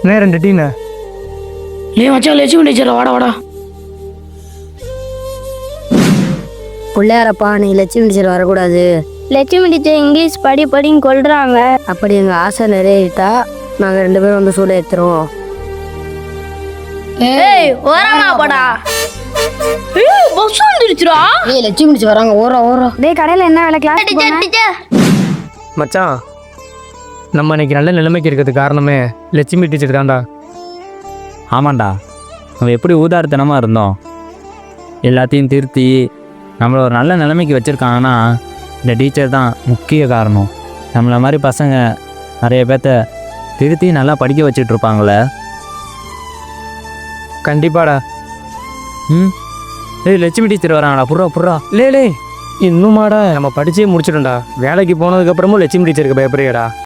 அண்ணே ரெண்டு டீண்ணே ஏய் மச்சான் லட்சுமி டீச்சர் வாடா வாடா. பிள்ளையாரப்பா நீ லட்சுமி டீச்சர் வரக்கூடாது. லட்சுமி டீச்சர் இங்கிலீஷ் படி படின்னு கொள்றாங்க அப்படி எங்கள் ஆசை நிறைவேறிட்டா நாங்கள் ரெண்டு பேரும் வந்து சூட ஏற்றுறோம் ஏய் ஓரமா போடா. ஏய் பஸ் வந்துருச்சுடா. ஏய் லட்சுமி டீச்சர் வராங்க. ஓரா ஓரா டேய் கடையில என்ன வேலை கிளாஸ் டீச்சர் டீச்சர் மச்சான் நம்ம இன்னைக்கு நல்ல நிலைமைக்கு இருக்கிறதுக்கு காரணமே லட்சுமி டீச்சர் தான்டா. ஆமாண்டா. நம்ம எப்படி ஊதாரித்தனமாக இருந்தோம். எல்லாத்தையும் திருத்தி நம்மளை ஒரு நல்ல நிலைமைக்கு வச்சுருக்காங்கன்னா இந்த டீச்சர் தான் முக்கிய காரணம். நம்மளை மாதிரி பசங்க நிறைய பேர்த்த திருத்தி நல்லா படிக்க வச்சுட்டு இருப்பாங்களே. கண்டிப்பாடா. ம்? ஏய் லட்சுமி டீச்சர் வராங்களா புர்ரா புர்ரா லே லே இன்னுமாடா. நம்ம படிச்சே முடிச்சிட்டோம்டா வேலைக்கு போனதுக்கு அப்புறமும் லட்சுமி டீச்சருக்கு பயப்படுறியடா.